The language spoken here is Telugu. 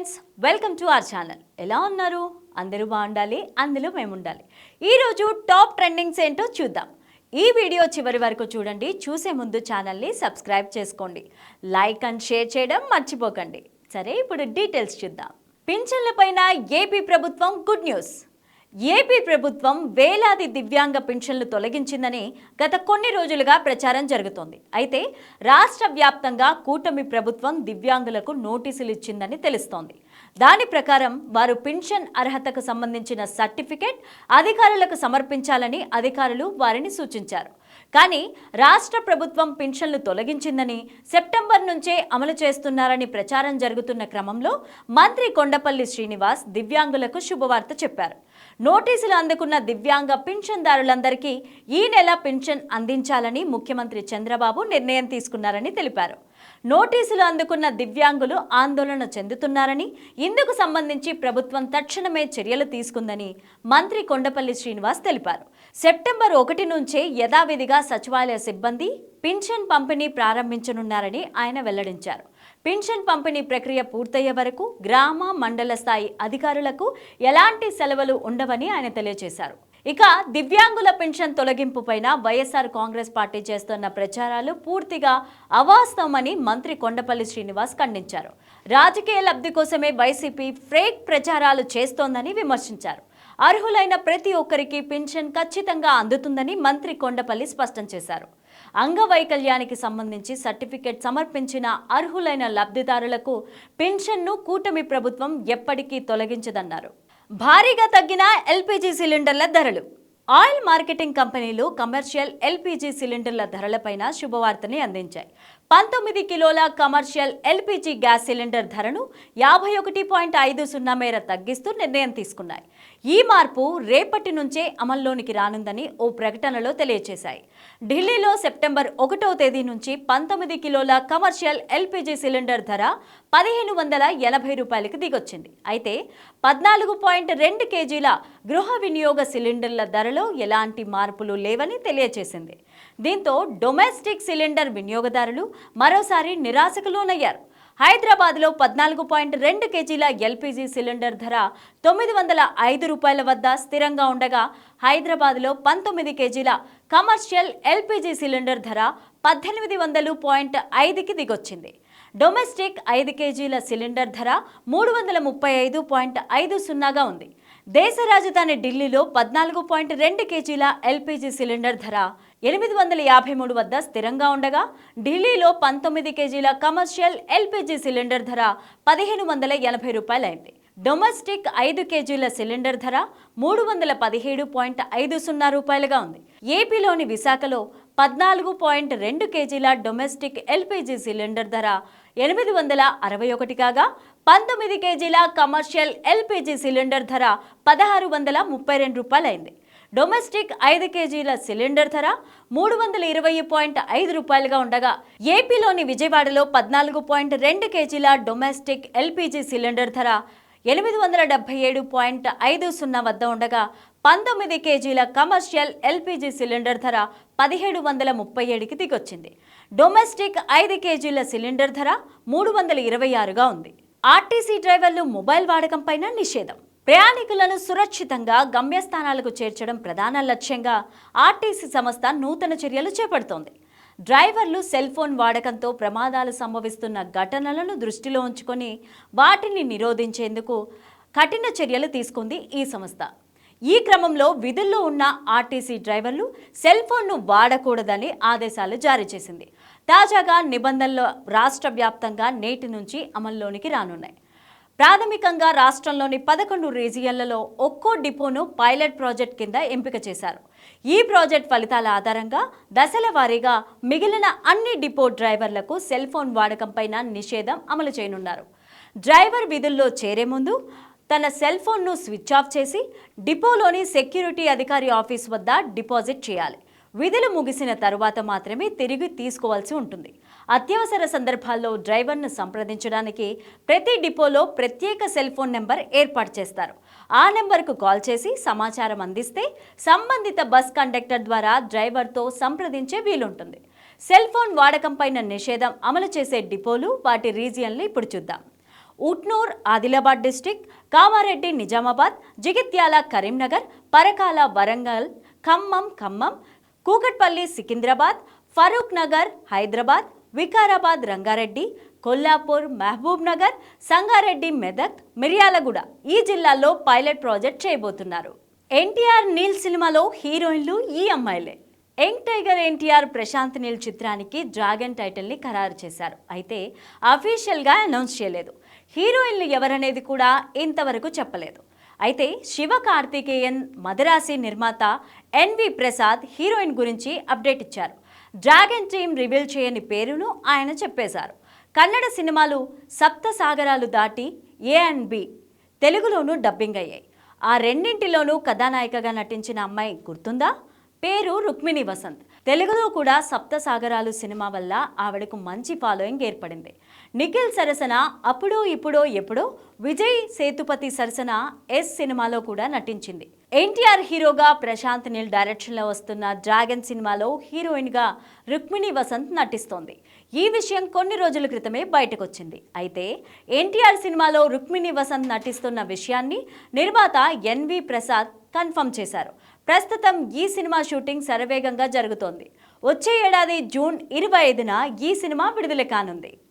Friends welcome to our channel. ఎలా ఉన్నారు? అందరూ బాగుండాలి అందులో మేము ఉండాలి ఈరోజు టాప్ ట్రెండింగ్స్ ఏంటో చూద్దాం. ఈ వీడియో చివరి వరకు చూడండి చూసే ముందు ఛానల్ని సబ్స్క్రైబ్ చేసుకోండి. లైక్ అండ్ షేర్ చేయడం మర్చిపోకండి. సరే ఇప్పుడు డీటెయిల్స్ చూద్దాం. పింఛన్లపైన ఏపీ ప్రభుత్వం గుడ్ న్యూస్. ఏపీ ప్రభుత్వం వేలాది దివ్యాంగ పింఛన్లు తొలగించిందని గత కొన్ని రోజులుగా ప్రచారం జరుగుతోంది. అయితే రాష్ట్ర వ్యాప్తంగా కూటమి ప్రభుత్వం దివ్యాంగులకు నోటీసులు ఇచ్చిందని తెలుస్తోంది. దాని ప్రకారం వారు పింఛన్ అర్హతకు సంబంధించిన సర్టిఫికేట్ అధికారులకు సమర్పించాలని అధికారులు వారిని సూచించారు. కానీ రాష్ట్ర ప్రభుత్వం పింఛన్లు తొలగించిందని సెప్టెంబర్ నుంచే అమలు చేస్తున్నారని ప్రచారం జరుగుతున్న క్రమంలో మంత్రి కొండపల్లి శ్రీనివాస్ దివ్యాంగులకు శుభవార్త చెప్పారు. నోటీసులు అందుకున్న దివ్యాంగ పింఛన్దారులందరికీ ఈ నెల పింఛన్ అందించాలని ముఖ్యమంత్రి చంద్రబాబు నిర్ణయం తీసుకున్నారని తెలిపారు. నోటీసులు అందుకున్న దివ్యాంగులు ఆందోళన చెందుతున్నారని ఇందుకు సంబంధించి ప్రభుత్వం తక్షణమే చర్యలు తీసుకుందని మంత్రి కొండపల్లి శ్రీనివాస్ తెలిపారు. సెప్టెంబర్ ఒకటి నుంచే యథావిధిగా సచివాలయ సిబ్బంది పింఛన్ పంపిణీ ప్రారంభించనున్నారని ఆయన వెల్లడించారు. పింఛన్ పంపిణీ ప్రక్రియ పూర్తయ్యే వరకు గ్రామ మండల స్థాయి అధికారులకు ఎలాంటి సెలవులు ఉండవని ఆయన తెలియజేశారు. ఇక దివ్యాంగుల పెన్షన్ తొలగింపు పైన వైఎస్ఆర్ కాంగ్రెస్ పార్టీ చేస్తున్న ప్రచారాలు పూర్తిగా అవాస్తవమని మంత్రి కొండపల్లి శ్రీనివాస్ ఖండించారు. రాజకీయ లబ్ధి కోసమే వైసీపీ ఫేక్ ప్రచారాలు చేస్తోందని విమర్శించారు. అర్హులైన ప్రతి ఒక్కరికి పెన్షన్ ఖచ్చితంగా అందుతుందని మంత్రి కొండపల్లి స్పష్టం చేశారు. అంగవైకల్యానికి సంబంధించి సర్టిఫికెట్ సమర్పించిన అర్హులైన లబ్ధిదారులకు పెన్షన్ను కూటమి ప్రభుత్వం ఎప్పటికీ తొలగించదన్నారు. భారీగా తగ్గిన ఎల్పీజీ సిలిండర్ల ధరలు. ఆయిల్ మార్కెటింగ్ కంపెనీలు కమర్షియల్ ఎల్పీజీ సిలిండర్ల ధరలపైన శుభవార్తని అందించాయి. పంతొమ్మిది కిలోల కమర్షియల్ ఎల్పిజి గ్యాస్ సిలిండర్ ధరను యాభై ఒకటి పాయింట్ ఐదు సున్నా మేర తగ్గిస్తూ నిర్ణయం తీసుకున్నాయి. ఈ మార్పు రేపటి నుంచే అమల్లోనికి రానుందని ఓ ప్రకటనలో తెలియజేశాయి ఢిల్లీలో సెప్టెంబర్ ఒకటో తేదీ నుంచి పంతొమ్మిది కిలోల కమర్షియల్ ఎల్పిజి సిలిండర్ ధర పదిహేను వందల ఎనభై రూపాయలకు దిగొచ్చింది. అయితే పద్నాలుగు పాయింట్ రెండు కేజీల గృహ వినియోగ సిలిండర్ల ధరలో ఎలాంటి మార్పులు లేవని తెలియజేసింది దీంతో డొమెస్టిక్ సిలిండర్ వినియోగదారులు మరోసారి నిరాశకు లోనయ్యారు. హైదరాబాద్లో పద్నాలుగు పాయింట్ రెండు కేజీల ఎల్పీజీ సిలిండర్ ధర తొమ్మిది వందల ఐదు రూపాయల వద్ద స్థిరంగా ఉండగా హైదరాబాద్లో పంతొమ్మిది కేజీల కమర్షియల్ ఎల్పీజీ సిలిండర్ ధర పద్దెనిమిది వందలు పాయింట్ ఐదుకి దిగొచ్చింది. డొమెస్టిక్ ఐదు కేజీల సిలిండర్ ధర మూడు వందల ముప్పై ఐదు పాయింట్ ఐదు సున్నాగా ఉంది. దేశ రాజధాని ఢిల్లీలో పద్నాలుగు పాయింట్ రెండు కేజీల ఎల్పీజీ సిలిండర్ ధర ఎనిమిది వందల యాభై మూడు వద్ద స్థిరంగా ఉండగా ఢిల్లీలో పంతొమ్మిది కేజీల కమర్షియల్ ఎల్పీజీ సిలిండర్ ధర పదిహేను వందల ఎనభై రూపాయలైంది. డొమెస్టిక్ ఐదు కేజీల సిలిండర్ ధర మూడు వందల పదిహేడు పాయింట్ ఐదు సున్నా రూపాయలుగా ఉంది. ఏపీలోని విశాఖలో పద్నాలుగు పాయింట్ రెండు కేజీల డొమెస్టిక్ ఎల్పీజీ సిలిండర్ ధర ఎనిమిది వందల అరవై ఒకటి కాగా పంతొమ్మిది కేజీల కమర్షియల్ ఎల్పీజీ సిలిండర్ ధర పదహారు వందల ముప్పై రెండు రూపాయలైంది. డొమెస్టిక్ ఐదు కేజీల సిలిండర్ ధర మూడు వందల ఇరవై పాయింట్ ఐదు రూపాయలుగా ఉండగా ఏపీలోని విజయవాడలో పద్నాలుగు పాయింట్ రెండు కేజీల డొమెస్టిక్ ఎల్పీజీ సిలిండర్ ధర ఎనిమిది వందల డెబ్బై ఏడు పాయింట్ ఐదు సున్నా వద్ద ఉండగా పంతొమ్మిది కేజీల కమర్షియల్ ఎల్పీజీ సిలిండర్ ధర పదిహేడు వందల ముప్పై ఏడుకి దిగొచ్చింది. డొమెస్టిక్ ఐదు కేజీల సిలిండర్ ధర మూడు వందల ఇరవై ఆరుగా ఉంది. ఆర్టీసీ డ్రైవర్లు మొబైల్ వాడకం పైన నిషేధం. ప్రయాణికులను సురక్షితంగా గమ్యస్థానాలకు చేర్చడం ప్రధాన లక్ష్యంగా ఆర్టీసీ సంస్థ నూతన చర్యలు చేపడుతోంది. డ్రైవర్లు సెల్ ఫోన్ వాడకంతో ప్రమాదాలు సంభవిస్తున్న ఘటనలను దృష్టిలో ఉంచుకొని వాటిని నిరోధించేందుకు కఠిన చర్యలు తీసుకుంది ఈ సంస్థ. ఈ క్రమంలో విధుల్లో ఉన్న ఆర్టీసీ డ్రైవర్లు సెల్ ఫోన్ను వాడకూడదని ఆదేశాలు జారీ చేసింది. తాజాగా నిబంధనలు రాష్ట్ర వ్యాప్తంగా నేటి నుంచి అమల్లోనికి రానున్నాయి. ప్రాథమికంగా రాష్ట్రంలోని పదకొండు రీజియన్లలో ఒక్కో డిపోను పైలట్ ప్రాజెక్ట్ కింద ఎంపిక చేశారు. ఈ ప్రాజెక్ట్ ఫలితాల ఆధారంగా దశల వారీగా మిగిలిన అన్ని డిపో డ్రైవర్లకు సెల్ ఫోన్ వాడకంపైన నిషేధం అమలు చేయనున్నారు. డ్రైవర్ విధుల్లో చేరే ముందు తన సెల్ ఫోన్ను స్విచ్ ఆఫ్ చేసి డిపోలోని సెక్యూరిటీ అధికారి ఆఫీస్ వద్ద డిపాజిట్ చేయాలి. విధులు ముగిసిన తరువాత మాత్రమే తిరిగి తీసుకోవాల్సి ఉంటుంది. అత్యవసర సందర్భాల్లో డ్రైవర్ను సంప్రదించడానికి ప్రతి డిపోలో ప్రత్యేక సెల్ ఫోన్ నెంబర్ ఏర్పాటు చేస్తారు. ఆ నెంబర్కు కాల్ చేసి సమాచారం అందిస్తే సంబంధిత బస్ కండక్టర్ ద్వారా డ్రైవర్తో సంప్రదించే వీలుంటుంది. సెల్ ఫోన్ వాడకం పైన నిషేధం అమలు చేసే డిపోలు వాటి రీజియన్లు ఇప్పుడు చూద్దాం. ఉట్నూర్ ఆదిలాబాద్ డిస్టిక్ కామారెడ్డి నిజామాబాద్ జగిత్యాల కరీంనగర్ పరకాల వరంగల్ ఖమ్మం ఖమ్మం కూకట్పల్లి సికింద్రాబాద్ ఫరూక్ నగర్ హైదరాబాద్ వికారాబాద్ రంగారెడ్డి కొల్లాపూర్ మహబూబ్ నగర్ సంగారెడ్డి మెదక్ మిర్యాలగూడ ఈ జిల్లాల్లో పైలట్ ప్రాజెక్ట్ చేయబోతున్నారు. ఎన్టీఆర్ నీల్ సినిమాలో హీరోయిన్లు ఈ అమ్మాయిలే. యంగ్ టైగర్ ఎన్టీఆర్ ప్రశాంత్ నీల్ చిత్రానికి డ్రాగన్ టైటిల్ని ఖరారు చేశారు. అయితే అఫీషియల్గా అనౌన్స్ చేయలేదు. హీరోయిన్లు ఎవరనేది కూడా ఇంతవరకు చెప్పలేదు. అయితే శివ కార్తికేయన్ మదరాసి నిర్మాత ఎన్వి ప్రసాద్ హీరోయిన్ గురించి అప్డేట్ ఇచ్చారు. డ్రాగన్ టీమ్ రివీల్ చేయని పేరును ఆయన చెప్పేశారు. కన్నడ సినిమాలు Sapta Sagaralu Dhaati A and B తెలుగులోనూ dubbing అయ్యాయి. ఆ రెండింటిలోనూ కథానాయికగా నటించిన అమ్మాయి గుర్తుందా? పేరు రుక్మిణి వసంత్. తెలుగులో కూడా సప్తసాగరాలు సినిమా వల్ల ఆవిడకు మంచి ఫాలోయింగ్ ఏర్పడింది. నిఖిల్ సరసన అప్పుడో ఇప్పుడో ఎప్పుడో విజయ్ సేతుపతి సరసన ఎస్ సినిమాలో కూడా నటించింది. ఎన్టీఆర్ హీరోగా ప్రశాంత్ నీల్ డైరెక్షన్లో వస్తున్న డ్రాగన్ సినిమాలో హీరోయిన్గా రుక్మిణి వసంత్ నటిస్తోంది. ఈ విషయం కొన్ని రోజుల క్రితమే బయటకొచ్చింది. అయితే ఎన్టీఆర్ సినిమాలో రుక్మిణి వసంత్ నటిస్తున్న విషయాన్ని నిర్మాత ఎన్వి ప్రసాద్ కన్ఫర్మ్ చేశారు. ప్రస్తుతం ఈ సినిమా షూటింగ్ శరవేగంగా జరుగుతోంది. వచ్చే ఏడాది జూన్ ఇరవై ఐదున ఈ సినిమా విడుదల కానుంది.